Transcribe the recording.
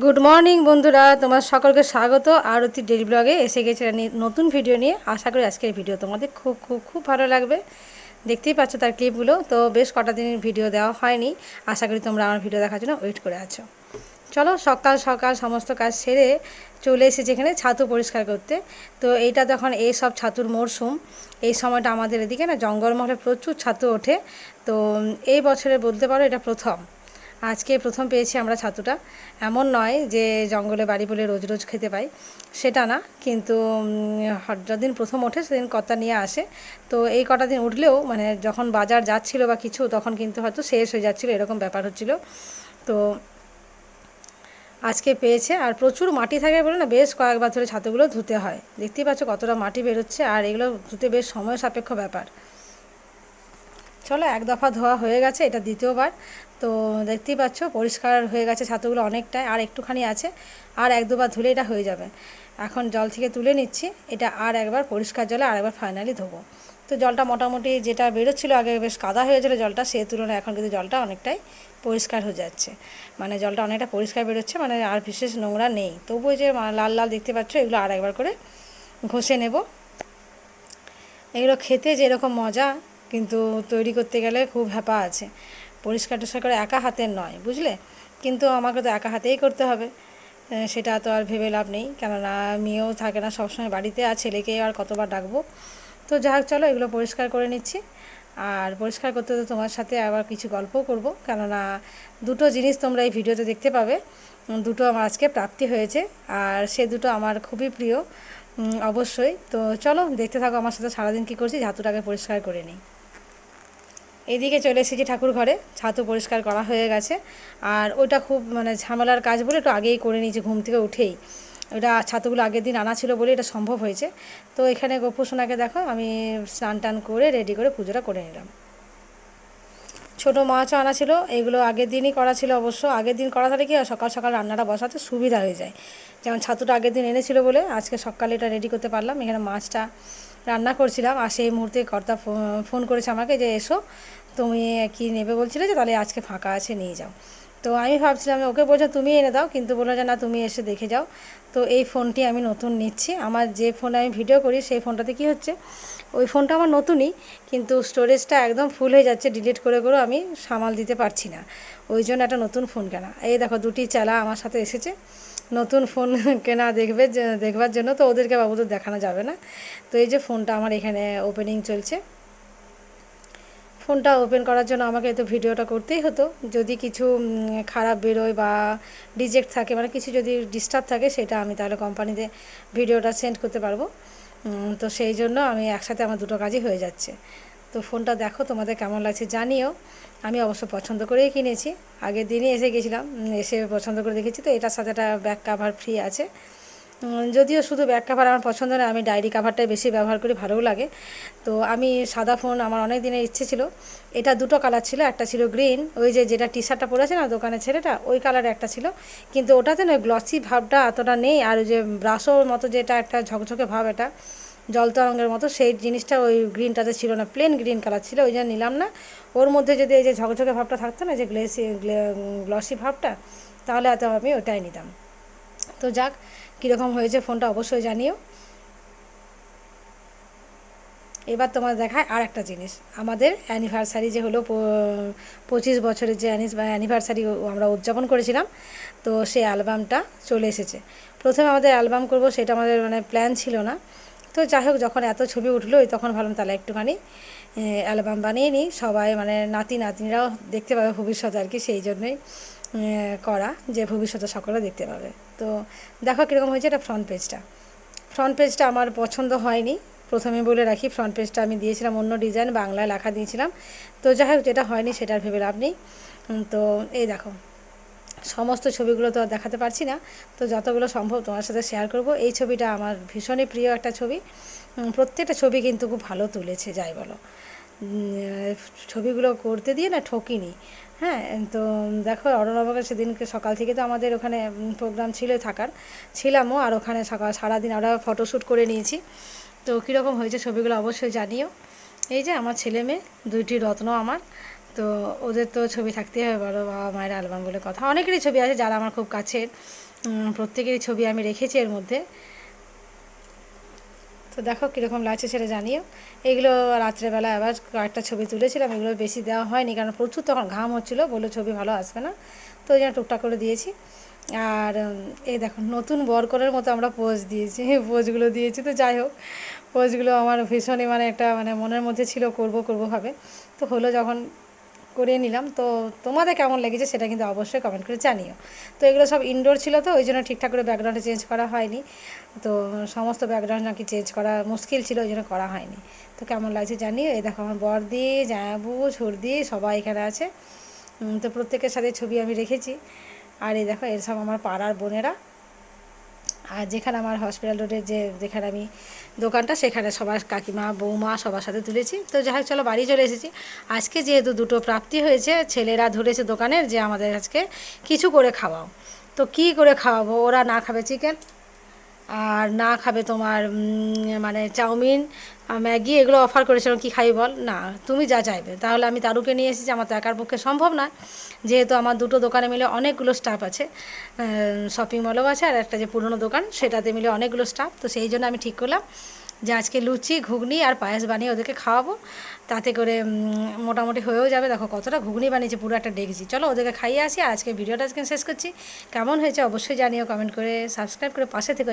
Good morning বন্ধুরা। তোমার সকলকে স্বাগত। আরতি ডেলি ব্লগে এসে গেছে নতুন ভিডিও নিয়ে। আশা করি আজকের ভিডিও তোমাদের খুব খুব খুব ভালো লাগবে। দেখতেই পাচ্ছ তার ক্লিপগুলো তো বেশ কটা দিনের ভিডিও দেওয়া হয়নি। আশা করি তোমরা আমার ভিডিও দেখার জন্য ওয়েট করে আছো। চলো, সকাল সকাল সমস্ত কাজ সেরে চলে এসেছি এখানে ছাতু পরিষ্কার করতে। তো এইটা তখন এই সব ছাতুর মরশুম এই সময়টা আমাদের এদিকে না জঙ্গলমহলে প্রচুর ছাতু ওঠে। তো এই বছরে বলতে পারো এটা প্রথম। আজকে প্রথম পেয়েছি আমরা ছাতুটা। এমন নয় যে জঙ্গলে বাড়ি বলে রোজ রোজ খেতে পাই, সেটা না। কিন্তু হ- প্রথম ওঠে, সেদিন কর্তা নিয়ে আসে। তো এই কটা দিন উঠলেও মানে যখন বাজার যাচ্ছিল বা কিছু, তখন কিন্তু হয়তো শেষ হয়ে যাচ্ছিল, এরকম ব্যাপার হচ্ছিল। তো আজকে পেয়েছে, আর প্রচুর মাটি থাকে বলে না, বেশ কয়েকবার ধরে ছাতুগুলো ধুতে হয়। দেখতেই পাচ্ছ কতটা মাটি বেরোচ্ছে, আর এগুলো ধুতে বেশ সময় সাপেক্ষ ব্যাপার। চলো, এক দফা ধোয়া হয়ে গেছে, এটা দ্বিতীয়বার। তো দেখতেই পাচ্ছ, পরিষ্কার হয়ে গেছে ছাতুগুলো অনেকটাই, আর একটুখানি আছে, আর এক দুবার ধুলে এটা হয়ে যাবে। এখন জল থেকে তুলে নিচ্ছি, এটা আর একবার পরিষ্কার জলে আর একবার ফাইনালি ধোবো। তো জলটা মোটামুটি যেটা বেরোচ্ছিলো, আগে বেশ কাদা হয়েছিল জলটা, সে তুলনায় এখন কিন্তু জলটা অনেকটাই পরিষ্কার হয়ে যাচ্ছে। মানে জলটা অনেকটা পরিষ্কার বেরোচ্ছে মানে আর বিশেষ নোংরা নেই। তবুও যে লাল লাল দেখতে পাচ্ছ, এগুলো আর একবার করে ঘষে নেব। এগুলো খেতে যেরকম মজা, কিন্তু তৈরি করতে গেলে খুব হ্যাপা আছে। পরিষ্কার টরিষ্কার করে একা হাতের নয়, বুঝলে? কিন্তু আমাকে তো একা হাতেই করতে হবে। সেটা তো আর ভেবে লাভ নেই। কেননা মেয়েও থাকে না, সবসময় বাড়িতে আর ছেলেকে আর কতবার ডাকবো। তো যা হোক, চলো এগুলো পরিষ্কার করে নিচ্ছি। আর পরিষ্কার করতে তো তোমার সাথে আবার কিছু গল্পও করব। কেননা, দুটো জিনিস তোমরা এই ভিডিওতে দেখতে পাবে। দুটো আমার আজকে প্রাপ্তি হয়েছে। আর সে দুটো আমার খুবই প্রিয়। অবশ্যই। তো চলো, দেখতে থাকো আমার সাথে সারাদিন কী করছি। ঝাঁতুটাকে পরিষ্কার করে নিই। এদিকে চলে এসেছি ঠাকুর ঘরে, ছাতু পরিষ্কার করা হয়ে গেছে। আর ওটা খুব মানে ঝামেলার কাজ বলে একটু আগেই করে নিয়েছি, ঘুম থেকে উঠেই। ওটা ছাতুগুলো আগের দিন আনা ছিল বলে এটা সম্ভব হয়েছে। তো এখানে গোপু সোনাকে দেখো, আমি স্নান টান করে রেডি করে পুজোটা করে নিলাম। ছোটো মাছও আনা ছিল, এগুলো আগের দিনই করা ছিল অবশ্য। আগের দিন করা থাকলে কি হয়, সকাল সকাল রান্নাটা বসাতে সুবিধা হয়ে যায়। যেমন ছাতুটা আগের দিন এনেছিল বলে আজকে সকালে এটা রেডি করতে পারলাম। এখানে মাছটা রান্না করছিলাম আর সেই মুহূর্তে কর্তা ফোন করেছে আমাকে যে এসো, তুমি কি নেবে বলছিলে যে তাহলে আজকে ফাঁকা আছে, নিয়ে যাও। তো আমি ভাবছিলাম ওকে বলছো তুমি এনে দাও, কিন্তু বলল যে না, তুমি এসে দেখে যাও। তো এই ফোনটি আমি নতুন নিচ্ছি। আমার যে ফোনে আমি ভিডিও করি, সেই ফোনটাতে কি হচ্ছে, ওই ফোনটা আমার নতুনই, কিন্তু স্টোরেজটা একদম ফুল হয়ে যাচ্ছে, ডিলিট করে করেও আমি সামাল দিতে পারছি না। ওই জন্য একটা নতুন ফোন কেনা। এই দেখো, দুটি চালা আমার সাথে এসেছে। নতুন ফোন কেনা দেখবে দেখবার জন্য, তো ওদেরকে বাবু তো দেখানো যাবে না। তো এই যে ফোনটা আমার এখানে ওপেনিং চলছে। ফোনটা ওপেন করার জন্য আমাকে তো ভিডিওটা করতেই হতো। যদি কিছু খারাপ বেরোয় বা রিজেক্ট থাকে মানে কিছু যদি ডিস্টার্ব থাকে, সেটা আমি তাহলে কোম্পানিতে ভিডিওটা সেন্ড করতে পারব। তো সেই জন্য আমি একসাথে আমার দুটো কাজই হয়ে যাচ্ছে। তো ফোনটা দেখো, তোমাদের কেমন লাগছে জানিও। আমি অবশ্য পছন্দ করেই কিনেছি। আগের দিনই এসে গেছিলাম এসে পছন্দ করে দেখেছি তো, এটার সাথে একটা ব্যাক কাভার ফ্রি আছে। যদিও শুধু ব্যাক কাভার আমার পছন্দ নয় আমি ডায়েরি কাভারটাই বেশি ব্যবহার করি, ভালোও লাগে। তো আমি সাদা ফোন আমার অনেক দিনের ইচ্ছে ছিল। এটা দুটো কালার ছিল, একটা ছিল গ্রিন ওই যে যেটা টি শার্টটা পরেছে না দোকানের ছেলেটা, ওই কালার একটা ছিল। কিন্তু ওটাতে না গ্লসি ভাবটা এতটা নেই, আর ওই যে ব্রাশোর মতো যেটা একটা ঝকঝকে ভাব এটা। জল তরঙ্গের মতো, সেই জিনিসটা ওই গ্রিনটাতে ছিল না প্লেন গ্রিন কালার ছিল, ওই জন্য নিলাম না। ওর মধ্যে যদি এই যে ঝকঝকে ভাবটা থাকতো না, যে গ্লেসি গ্লসি ভাবটা, তাহলে এত আমি ওটাই নিতাম। তো যাক, কীরকম হয়েছে ফোনটা অবশ্যই জানিও। এবার তোমার দেখায় আর একটা জিনিস। আমাদের অ্যানিভার্সারি যে হলো পঁচিশ বছরের যে অ্যানিভার্সারি আমরা উদযাপন করেছিলাম, তো সেই অ্যালবামটা চলে এসেছে। প্রথমে আমাদের অ্যালবাম করব, সেটা আমাদের মানে প্ল্যান ছিল না। তো যাই হোক, যখন এত ছবি উঠল তখন ভাবলাম তাহলে একটুখানি অ্যালবাম বানিয়ে নিই। সবাই মানে নাতি, নাতনিরাও দেখতে পাবে ভবিষ্যতে আর কি, সেই জন্যই করা যে ভবিষ্যতে সকলে দেখতে পাবে। তো দেখো কীরকম হয়েছে এটা ফ্রন্ট পেজটা ফ্রন্ট পেজটা আমার পছন্দ হয়নি। প্রথমে বলে রাখি ফ্রন্ট পেজটা আমি দিয়েছিলাম অন্য ডিজাইন বাংলায় লেখা দিয়েছিলাম। তো যাই হোক, যেটা হয়নি সেটার ভেবে লাভ নেই। তো এই দেখো সমস্ত ছবিগুলো তো দেখাতে পারছি না। তো যতগুলো সম্ভব তোমার সাথে শেয়ার করব। এই ছবিটা আমার ভীষণই প্রিয় একটা ছবি। প্রত্যেকটা ছবি কিন্তু খুব ভালো তুলেছে, যাই বলো। ছবিগুলো করতে দিয়ে না ঠকিনি। হ্যাঁ তো দেখো অরণবাকে সেদিনকে সকাল থেকে তো আমাদের ওখানে প্রোগ্রাম ছিল থাকার। ছিলামও আর ওখানে সকাল, সারাদিন আমরা ফটোশ্যুট করে নিয়েছি। তো কীরকম হয়েছে ছবিগুলো অবশ্যই জানিও। এই যে আমার ছেলে মেয়ে, দুইটি রত্ন আমার। তো ওদের তো ছবি থাকতেই হবে, বড় বাবা মায়ের অ্যালবাম বলে কথা। অনেকেরই ছবি আছে যারা আমার খুব কাছের। প্রত্যেকেরই ছবি আমি রেখেছি এর মধ্যে। তো দেখো কীরকম লাগছে সেটা জানিও। এগুলো রাত্রেবেলা আবার কয়েকটা ছবি তুলেছিলাম, এগুলো বেশি দেওয়া হয়নি কারণ প্রচুর তখন ঘাম হচ্ছিল, বলল ছবি ভালো আসবে না। তো ওই টুকটাক করে দিয়েছি। আর এই দেখো নতুন বরকরের মতো আমরা পোজ দিয়েছি, পোজগুলো দিয়েছি। তো যাই হোক, পোজগুলো আমার ভীষণই মানে একটা মানে মনের মধ্যে ছিল, করব করব ভাবে। তো হলো যখন করে নিলাম। তো তোমাদের কেমন লেগেছে সেটা কিন্তু অবশ্যই কমেন্ট করে জানিও। তো এগুলো সব ইনডোর ছিল তো, ওই জন্য ঠিকঠাক করে ব্যাকগ্রাউন্ডে চেঞ্জ করা হয়নি। তো সমস্ত ব্যাকগ্রাউন্ড নাকি চেঞ্জ করা মুশকিল ছিল, ওই জন্য করা হয়নি। তো কেমন লাগছে জানিও। এই দেখো আমার বর্দি জায়াবু ছর্দি সবাই এখানে আছে। তো প্রত্যেকের সাথে ছবি আমি রেখেছি। আর এই দেখো, এর সব আমার পাড়ার বোনেরা। আর যেখানে আমার হসপিটাল রোডে যে, যেখানে আমি দোকানটা, সেখানে সবার কাকিমা, বৌমা সবার সাথে তুলেছি। তো যাই হোক, চলো বাড়ি চলে এসেছি। আজকে যেহেতু দুটো প্রাপ্তি হয়েছে, ছেলেরা ধরেছে দোকানের যে আমাদের আজকে কিছু করে খাওয়াও। তো কি করে খাওয়াবো? ওরা না খাবে চিকেন আর না খাবে তোমার মানে চাউমিন ম্যাগি, এগুলো অফার করেছিলাম, কি খাই বল? না, তুমি যা চাইবে। তাহলে আমি তারুকে নিয়ে এসেছি, আমার তো একার পক্ষে সম্ভব না। যেহেতু আমার দুটো দোকানে মিলে অনেকগুলো স্টাফ আছে শপিং মলও আছে, আর একটা যে পুরনো দোকান, সেটাতে মিলে অনেকগুলো স্টাফ তো সেই জন্য আমি ঠিক করলাম যে আজকে লুচি, ঘুগনি আর পায়েস বানিয়ে ওদেরকে খাওয়াবো। তাতে করে মোটামুটি হয়েও যাবে। দেখো কতটা ঘুগনি বানিয়েছে, পুরো একটা ডেকেছি চলো ওদেরকে খাইয়ে আসি, আর আজকে ভিডিওটা আজকে শেষ করছি। কেমন হয়েছে অবশ্যই জানিও কমেন্ট করে সাবস্ক্রাইব করে পাশে থেকে।